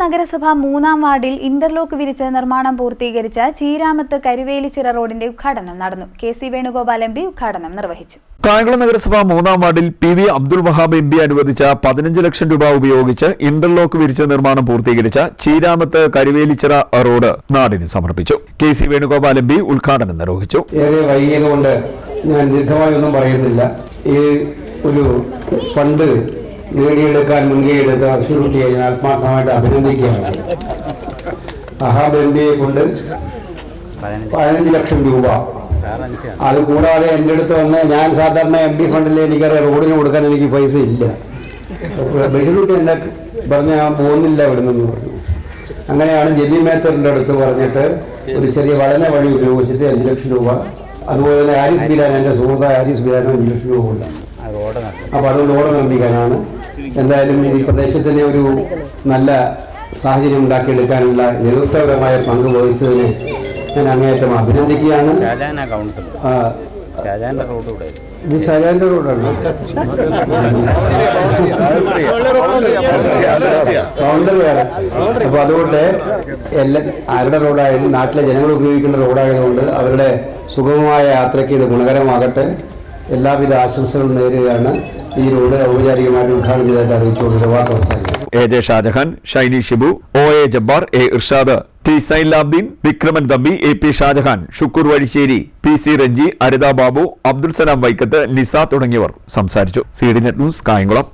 നഗരസഭ മൂന്നാം വാർഡിൽ ഇന്റർലോക്ക് വിരിച്ച് നിർമ്മാണം പൂർത്തീകരിച്ച ചീരാമത്ത് കരുവേലിച്ചിറ റോഡിന്റെ ഉദ്ഘാടനം നടന്നു. K C Venugopal M P ഉദ്ഘാടനം നിർവഹിച്ചു. കായംകുളം നഗരസഭ മൂന്നാം വാർഡിൽ P V Abdul Wahab M P അനുവദിച്ച പതിനഞ്ച് ലക്ഷം രൂപ ഉപയോഗിച്ച് ഇന്റർലോക്ക് വിരിച്ച നിർമ്മാണം പൂർത്തീകരിച്ച ചീരാമത്ത് കരുവേലിച്ചിറ റോഡ് നാടിന് സമർപ്പിച്ചു. K C Venugopal M P ഉദ്ഘാടനം നിർവഹിച്ചു. ഏറെ വൈകിയതുകൊണ്ട് ഞാൻ ദീർഘമായി ഒന്നും പറയുന്നില്ല. ഈ ഒരു ഫണ്ട് നേടിയെടുക്കാൻ മുൻകൈയെടുത്ത അശ്വകുട്ടിയെ ഞാൻ ആത്മാർത്ഥമായിട്ട് അഭിനന്ദിക്കുകയാണ്. അഹാബ് എം ബിയെ കൊണ്ട് പതിനഞ്ച്. ലക്ഷം രൂപ. അത് കൂടാതെ എന്റെ അടുത്ത് വന്ന് ഞാൻ സാധാരണ എം ഡി ഫണ്ടിൽ എനിക്കറിയാം റോഡിന് കൊടുക്കാൻ എനിക്ക് പൈസ ഇല്ല. ബഹിലൂട്ടി എന്നെ പറഞ്ഞ ഞാൻ പോകുന്നില്ല ഇവിടുന്ന് പറഞ്ഞു. അങ്ങനെയാണ് ജെല്ലി മേത്തറിന്റെ അടുത്ത് പറഞ്ഞിട്ട് ഒരു ചെറിയ വളന വഴി ഉപയോഗിച്ചിട്ട് അഞ്ച് ലക്ഷം രൂപ. അതുപോലെ തന്നെ ഹാരിസ് ബിരാൻ എന്റെ സുഹൃത്തായ ഹാരിസ് ബിരാനും അഞ്ച് ലക്ഷം രൂപ കൊണ്ടാണ് അപ്പോൾ അതുകൊണ്ട് ഓടെ നിർമ്മിക്കാനാണ് എന്തായാലും ഈ പ്രദേശത്തിന് ഒരു നല്ല സാഹചര്യം ഉണ്ടാക്കിയെടുക്കാനുള്ള നേതൃത്വപരമായ പങ്ക് വഹിച്ചതിന് ഞാൻ അങ്ങേയറ്റം അഭിനന്ദിക്കുകയാണ്. ഇത് ഷാജാന്റെ റോഡാണ്. വേറെ. അപ്പൊ അതുകൊണ്ട് എല്ലാ ആരുടെ റോഡായാലും നാട്ടിലെ ജനങ്ങൾ ഉപയോഗിക്കുന്ന റോഡായതുകൊണ്ട് അവരുടെ സുഗമമായ യാത്രയ്ക്ക് ഇത് ഗുണകരമാകട്ടെ. എല്ലാവിധ ആശംസകളും നേരുകയാണ്. ഈ റോഡ് ഔപചാരികമായിട്ട് ഉദ്ഘാടനം ചെയ്തതായിട്ട് അറിയിച്ചുകൊണ്ട് വാർത്ത അവസാനിക്കും A J Shajahan Shiny Shibu O A Jabbar A Irshad T Sailabdeen Vikraman Thampi A P Shajahan Shukoor Vazhissery P C Ranji Aritha Babu Abdul Salam Vaikkath Nisa തുടങ്ങിയവർ സംസാരിച്ചു. C D net news Kayamkulam.